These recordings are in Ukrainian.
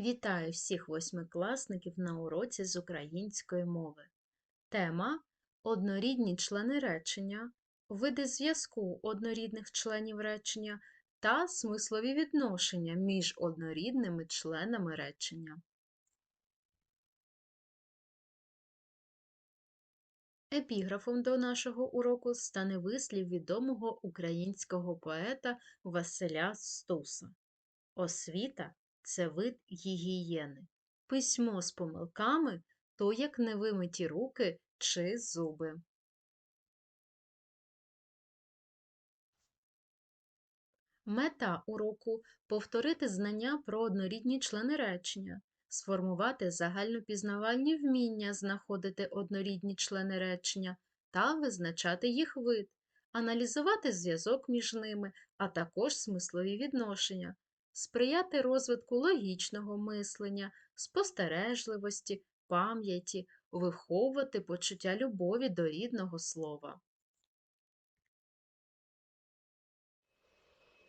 Вітаю всіх восьмикласників на уроці з української мови. Тема однорідні члени речення, види зв'язку однорідних членів речення та смислові відношення між однорідними членами речення. Епіграфом до нашого уроку стане вислів відомого українського поета Василя Стуса. Освіта це вид гігієни. Письмо з помилками то як невимиті руки чи зуби. Мета уроку повторити знання про однорідні члени речення, сформувати загальнопізнавальні вміння знаходити однорідні члени речення та визначати їх вид, аналізувати зв'язок між ними, а також смислові відношення, сприяти розвитку логічного мислення, спостережливості, пам'яті, виховувати почуття любові до рідного слова.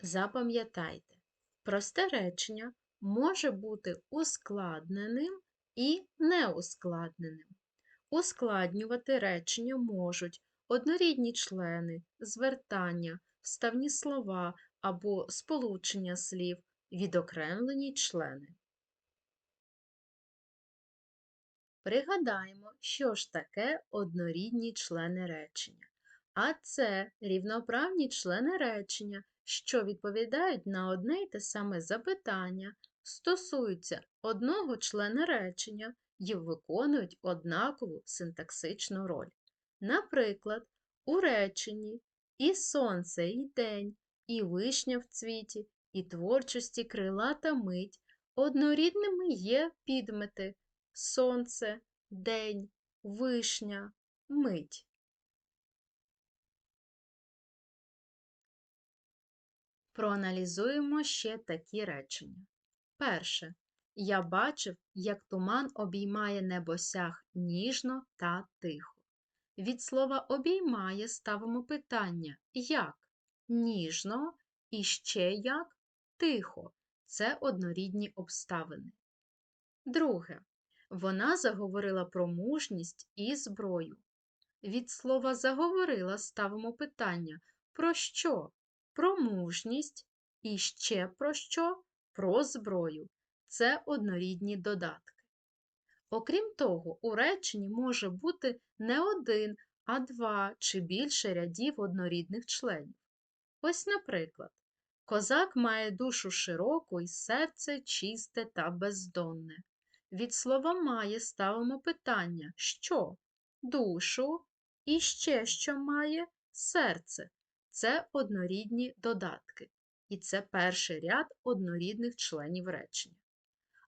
Запам'ятайте, просте речення може бути ускладненим і неускладненим. Ускладнювати речення можуть однорідні члени, звертання, вставні слова або сполучення слів, відокремлені члени. Пригадаємо, що ж таке однорідні члени речення. А це рівноправні члени речення, що відповідають на одне й те саме запитання, стосуються одного члена речення і виконують однакову синтаксичну роль. Наприклад, у реченні і сонце, і день, і вишня в цвіті, і творчості крилата мить однорідними є підмети сонце, день, вишня, мить. Проаналізуємо ще такі речення. Перше. Я бачив, як туман обіймає небосяг ніжно та тихо. Від слова обіймає ставимо питання як? Ніжно і ще як тихо. Це однорідні обставини. Друге. Вона заговорила про мужність і зброю. Від слова заговорила ставимо питання про що? Про мужність і ще про що? Про зброю. Це однорідні додатки. Окрім того, у реченні може бути не один, а два чи більше рядів однорідних членів. Ось, наприклад, козак має душу широку і серце чисте та бездонне. Від слова має ставимо питання що? Душу і ще що має серце. Це однорідні додатки. І це перший ряд однорідних членів речення.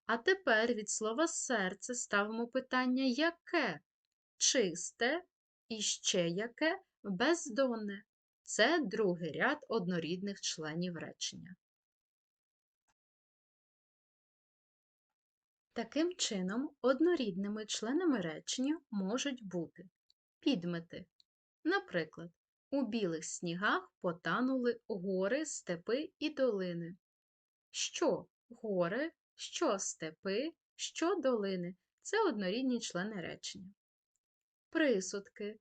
А тепер від слова серце ставимо питання яке? Чисте і ще яке бездонне. Це другий ряд однорідних членів речення. Таким чином, однорідними членами речення можуть бути підмети. Наприклад, у білих снігах потанули гори, степи і долини. Що гори, що степи, що долини це однорідні члени речення. Присудки.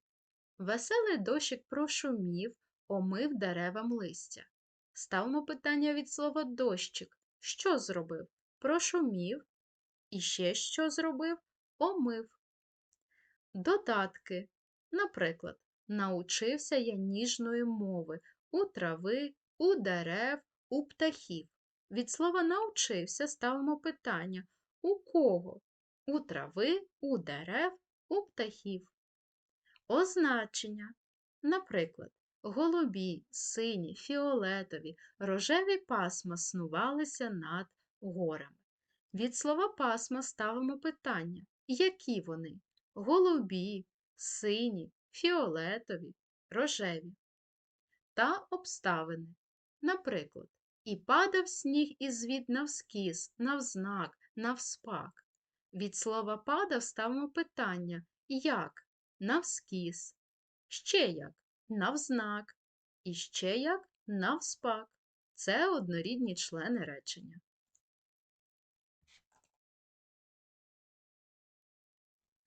Веселий дощик прошумів, омив деревам листя. Ставимо питання від слова дощик. Що зробив? Прошумів. І ще що зробив? Омив. Додатки. Наприклад, научився я ніжної мови у трави, у дерев, у птахів. Від слова научився ставимо питання у кого? У трави, у дерев, у птахів. Означення. Наприклад, голубі, сині, фіолетові, рожеві пасма снувалися над горами. Від слова пасма ставимо питання, які вони голубі, сині, фіолетові, рожеві. Та обставини. Наприклад, і падав сніг із звід навскіз, навзнак, навспак. Від слова падав ставимо питання як навскіз, ще як навзнак, і ще як навспак. Це однорідні члени речення.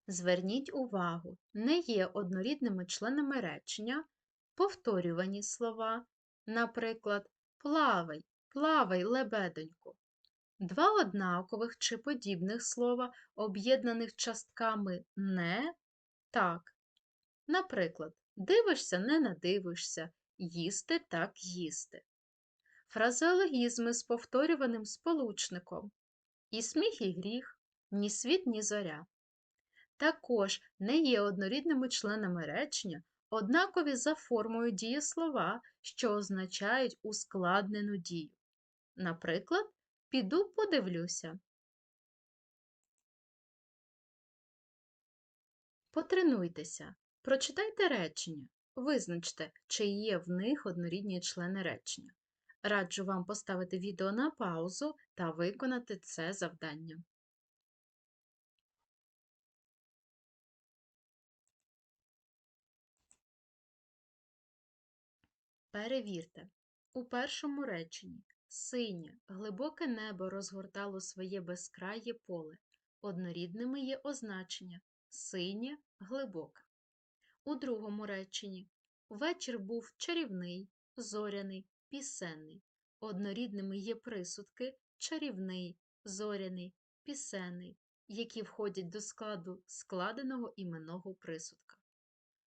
Зверніть увагу, не є однорідними членами речення повторювані слова, наприклад, плавай, плавай, лебедонько. Два однакових чи подібних слова, об'єднаних частками не так. Наприклад, дивишся, не надивишся, їсти так їсти. Фразеологізми з повторюваним сполучником і сміх, і гріх, ні світ, ні зоря. Також не є однорідними членами речення однакові за формою дієслова, що означають ускладнену дію. Наприклад, піду подивлюся. Потренуйтеся, прочитайте речення, визначте, чи є в них однорідні члени речення. Раджу вам поставити відео на паузу та виконати це завдання. Перевірте. У першому реченні синє, глибоке небо розгортало своє безкрає поле. Однорідними є означення синє, глибоке. У другому реченні вечір був чарівний, зоряний, пісенний. Однорідними є присудки чарівний, зоряний, пісенний, які входять до складу складеного іменного присудка.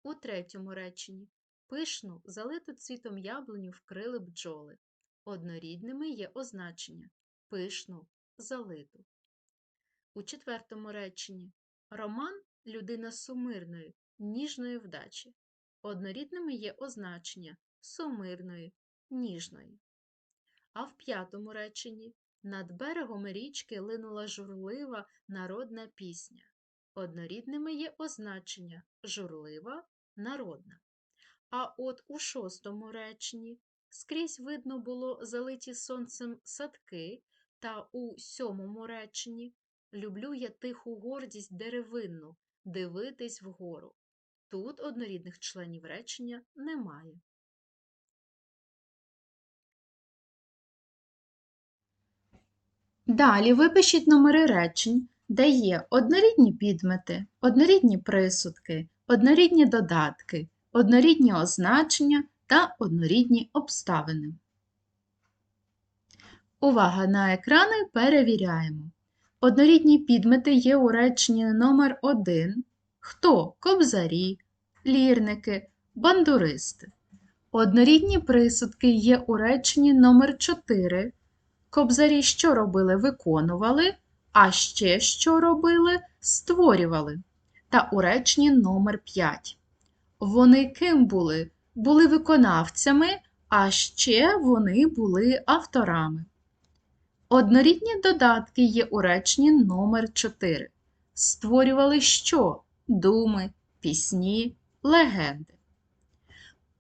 У третьому реченні пишну, залиту цвітом яблуню вкрили бджоли. Однорідними є означення пишну, залиту. У четвертому реченні роман людина сумирної, ніжної вдачі. Однорідними є означення сумирної, ніжної. А в п'ятому реченні над берегом річки линула журлива народна пісня. Однорідними є означення журлива, народна. А от у шостому реченні скрізь видно було залиті сонцем садки, та у сьомому реченні люблю я тиху гордість деревинну, дивитись вгору. Тут однорідних членів речення немає. Далі випишіть номери речень, де є однорідні підмети, однорідні присудки, однорідні додатки, однорідні означення та однорідні обставини. Увага на екрани перевіряємо. Однорідні підмети є у реченні номер 1 Хто? Кобзарі, лірники, бандуристи. Однорідні присудки є у реченні номер 4 Кобзарі що робили? Виконували, а ще що робили? Створювали. Та у реченні номер 5 Вони ким були? Були виконавцями, а ще вони були авторами. Однорідні додатки є у реченні номер 4 Створювали що? Думи, пісні, легенди.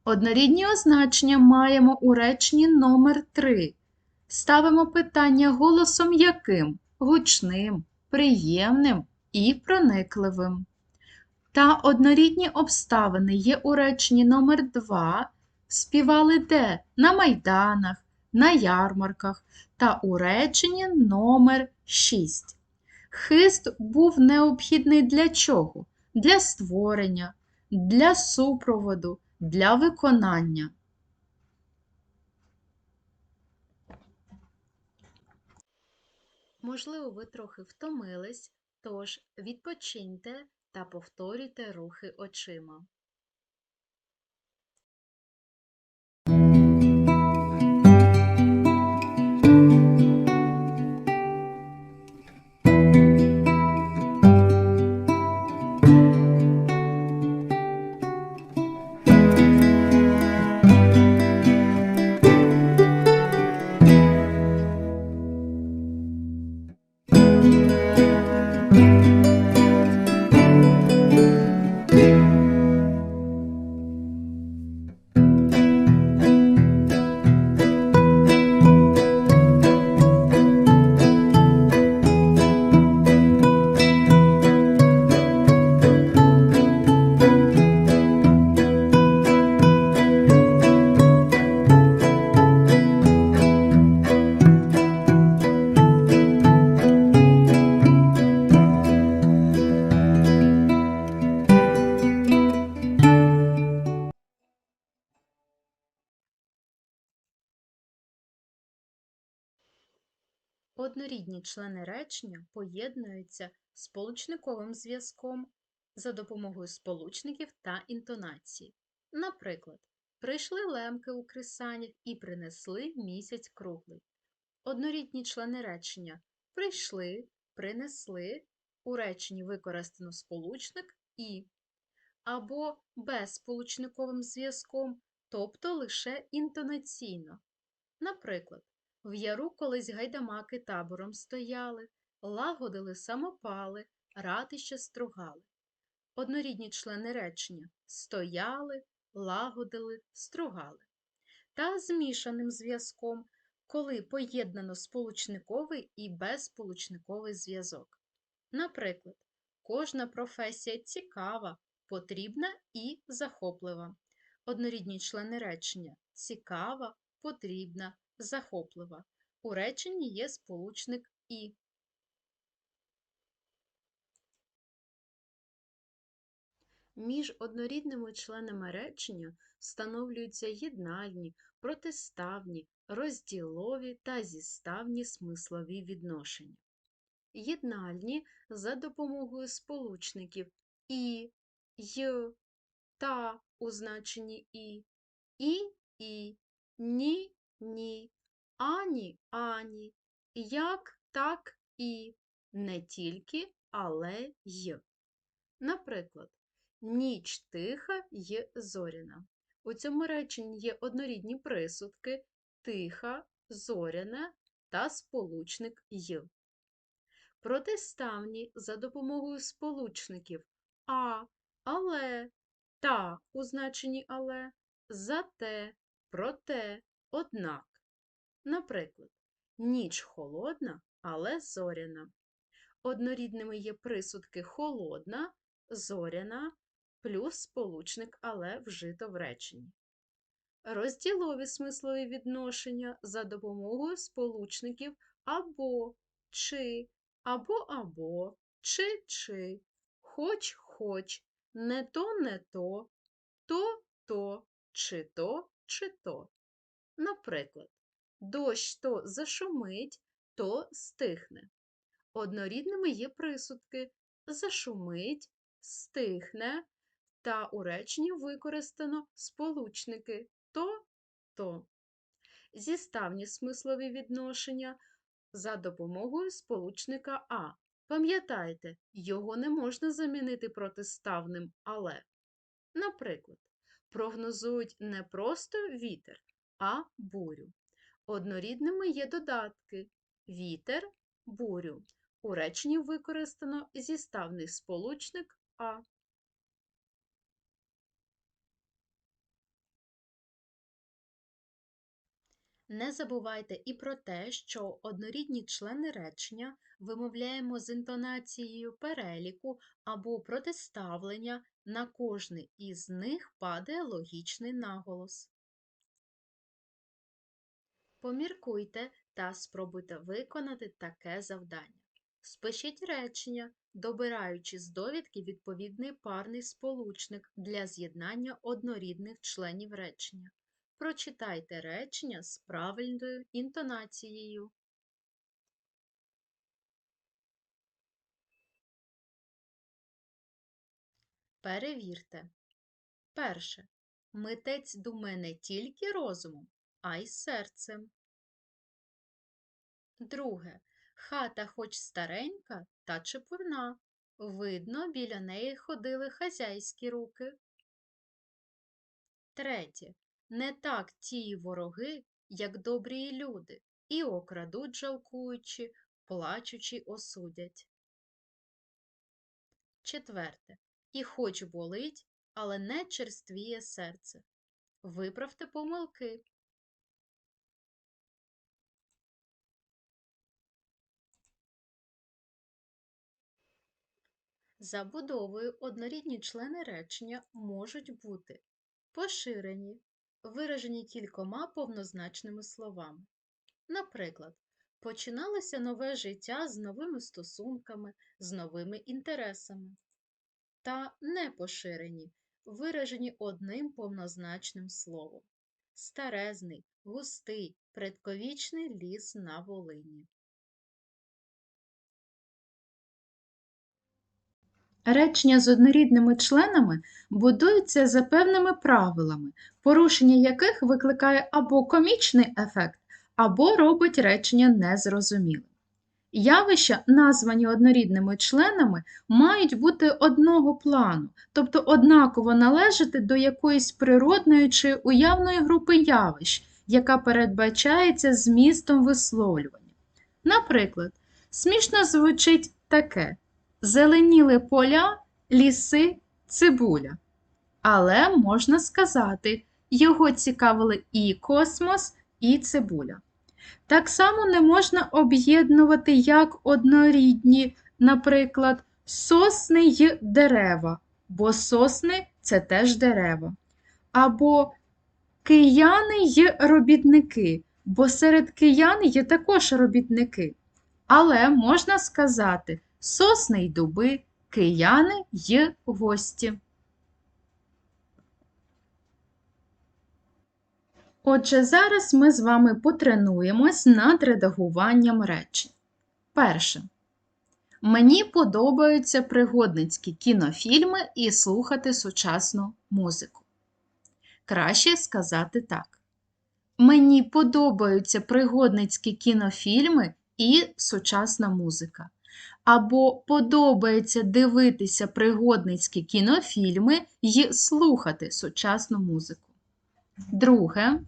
Однорідні означення маємо у реченні номер 3 Ставимо питання голосом яким? Гучним, приємним і проникливим. Та однорідні обставини є у реченні номер 2 співали де? На майданах, на ярмарках та у реченні номер 6. Хист був необхідний для чого? Для створення, для супроводу, для виконання. Можливо, ви трохи втомились, тож відпочиньте та повторюйте рухи очима. Однорідні члени речення поєднуються сполучниковим зв'язком за допомогою сполучників та інтонації. Наприклад, прийшли лемки у крисанях і принесли місяць круглий. Однорідні члени речення прийшли, принесли, у реченні використано сполучник і або безсполучниковим зв'язком, тобто лише інтонаційно. Наприклад, в яру колись гайдамаки табором стояли, лагодили самопали, ратище стругали. Однорідні члени речення стояли, лагодили, стругали. Та змішаним зв'язком, коли поєднано сполучниковий і безсполучниковий зв'язок. Наприклад, кожна професія цікава, потрібна і захоплива. Однорідні члени речення цікава, потрібна, захоплива. У реченні є сполучник і. Між однорідними членами речення встановлюються єднальні, протиставні, розділові та зіставні смислові відношення. Єднальні за допомогою сполучників і, й, та у значенні і, і, і, ні, ні, ані, ані, як, так і, не тільки, але й. Наприклад, ніч тиха й зоряна. У цьому реченні є однорідні присудки тиха, зоряна та сполучник й. Протиставні за допомогою сполучників а, але, та у значенні але, зате, проте, однак. Наприклад, ніч холодна, але зоряна. Однорідними є присудки холодна, зоряна плюс сполучник але вжито в реченні. Розділові смислові відношення за допомогою сполучників або, чи, або або, чи чи, хоч хоч, не то не то, то то, чи то, чи то. Наприклад, дощ то зашумить, то стихне. Однорідними є присудки зашумить, стихне, та у реченні використано сполучники то то. Зіставні смислові відношення за допомогою сполучника А. Пам'ятайте, його не можна замінити протиставним але. Наприклад, прогнозують не просто вітер, а бурю. Однорідними є додатки вітер, бурю. У реченні використано зіставний сполучник А. Не забувайте і про те, що однорідні члени речення вимовляємо з інтонацією переліку або протиставлення, на кожний із них падає логічний наголос. Поміркуйте та спробуйте виконати таке завдання. Спишіть речення, добираючи з довідки відповідний парний сполучник для з'єднання однорідних членів речення. Прочитайте речення з правильною інтонацією. Перевірте. Перше. Митець думе не тільки розумом, а й серцем. Друге. Хата хоч старенька, та чепурна. Видно, біля неї ходили хазяйські руки. Третє. Не так ті вороги, як добрі люди, і окрадуть, жалкуючи, плачучи, осудять. Четверте. І хоч болить, але не черствіє серце. Виправте помилки. Забудовою однорідні члени речення можуть бути поширені, виражені кількома повнозначними словами. Наприклад, починалося нове життя з новими стосунками, з новими інтересами. Та непоширені, виражені одним повнозначним словом. Старезний, густий, предковічний ліс на Волині. Речення з однорідними членами будуються за певними правилами, порушення яких викликає або комічний ефект, або робить речення незрозумілим. Явища, названі однорідними членами, мають бути одного плану, тобто однаково належати до якоїсь природної чи уявної групи явищ, яка передбачається змістом висловлювання. Наприклад, смішно звучить таке: зеленіли поля, ліси, цибуля. Але можна сказати, його цікавили і космос, і цибуля. Так само не можна об'єднувати як однорідні, наприклад, сосни й дерева, бо сосни це теж дерева. Або кияни й робітники, бо серед киян є також робітники. Але можна сказати сосни й дуби, кияни й гості. Отже, зараз ми з вами потренуємось над редагуванням речень. Перше. Мені подобаються пригодницькі кінофільми і слухати сучасну музику. Краще сказати так. Мені подобаються пригодницькі кінофільми і сучасна музика. Або подобається дивитися пригодницькі кінофільми і слухати сучасну музику. Друге.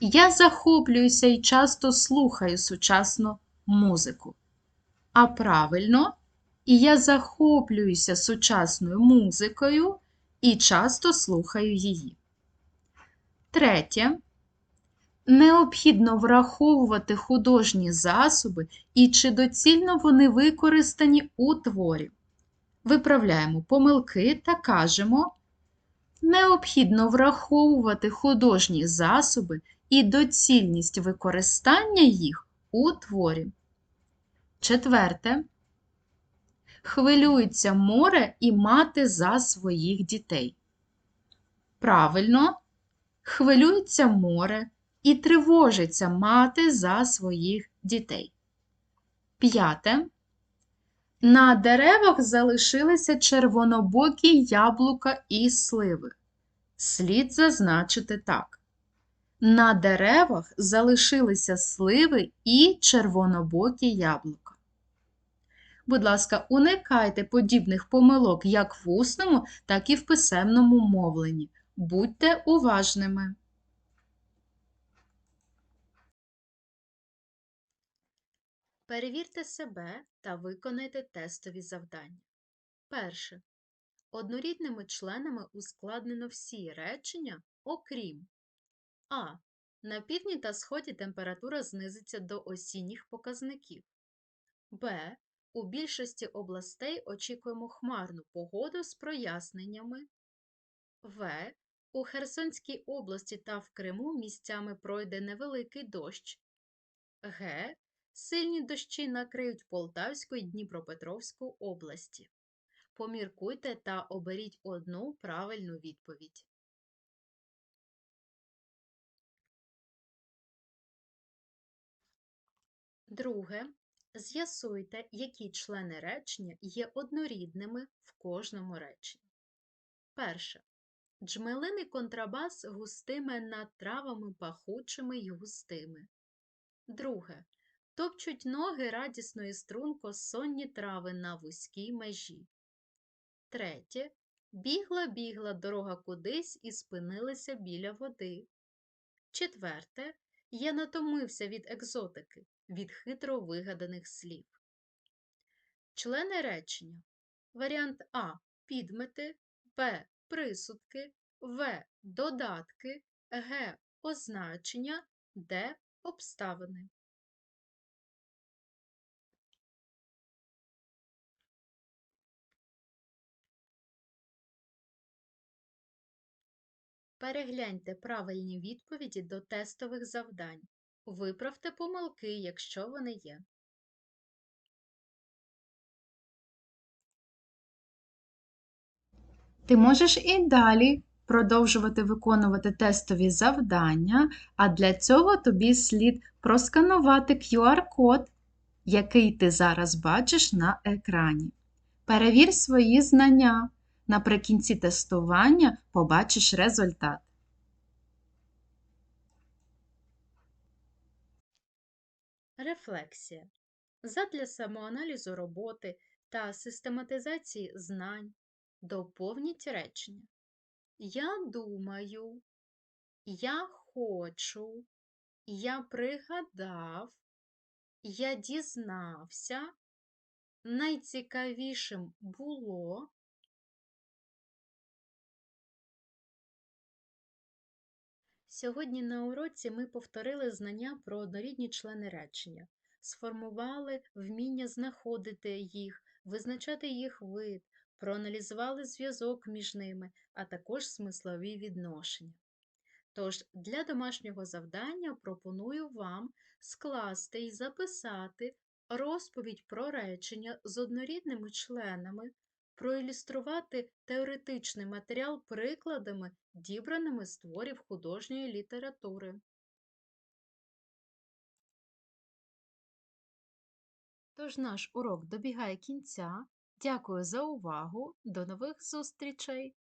Я захоплююся і часто слухаю сучасну музику. А правильно, і я захоплююся сучасною музикою і часто слухаю її. Третє. Необхідно враховувати художні засоби і чи доцільно вони використані у творі. Виправляємо помилки та кажемо. Необхідно враховувати художні засоби і доцільність використання їх у творі. Четверте. Хвилюється море і мати за своїх дітей. Правильно, хвилюється море і тривожиться мати за своїх дітей. П'яте. На деревах залишилися червонобокі яблука і сливи. Слід зазначити так. На деревах залишилися сливи і червонобокі яблука. Будь ласка, уникайте подібних помилок як в усному, так і в писемному мовленні. Будьте уважними. Перевірте себе та виконайте тестові завдання. Перше. Однорідними членами ускладнено всі речення, окрім А. На півдні та сході температура знизиться до осінніх показників. Б. У більшості областей очікуємо хмарну погоду з проясненнями. В. У Херсонській області та в Криму місцями пройде невеликий дощ. Г. Сильні дощі накриють Полтавську і Дніпропетровську області. Поміркуйте та оберіть одну правильну відповідь. Друге. З'ясуйте, які члени речення є однорідними в кожному реченні. Перше. Джмелиний контрабас густиме над травами пахучими й густими. Друге. Топчуть ноги радісно і струнко сонні трави на вузькій межі. Третє. Бігла бігла дорога кудись і спинилася біля води. Четверте. Я натомився від екзотики, від хитро вигаданих слів. Члени речення. Варіант А. Підмети, Б. Присудки, В. Додатки, Г. Означення, Д. Обставини. Перегляньте правильні відповіді до тестових завдань. Виправте помилки, якщо вони є. Ти можеш і далі продовжувати виконувати тестові завдання, а для цього тобі слід просканувати QR-код, який ти зараз бачиш на екрані. Перевір свої знання. Наприкінці тестування побачиш результат. Рефлексія. Задля самоаналізу роботи та систематизації знань доповніть речення. Я думаю, я хочу, я пригадав, я дізнався, найцікавішим було. Сьогодні на уроці ми повторили знання про однорідні члени речення, сформували вміння знаходити їх, визначати їх вид, проаналізували зв'язок між ними, а також смислові відношення. Тож для домашнього завдання пропоную вам скласти і записати розповідь про речення з однорідними членами, проілюструвати теоретичний матеріал прикладами, дібраними з творів художньої літератури. Тож наш урок добігає кінця. Дякую за увагу. До нових зустрічей!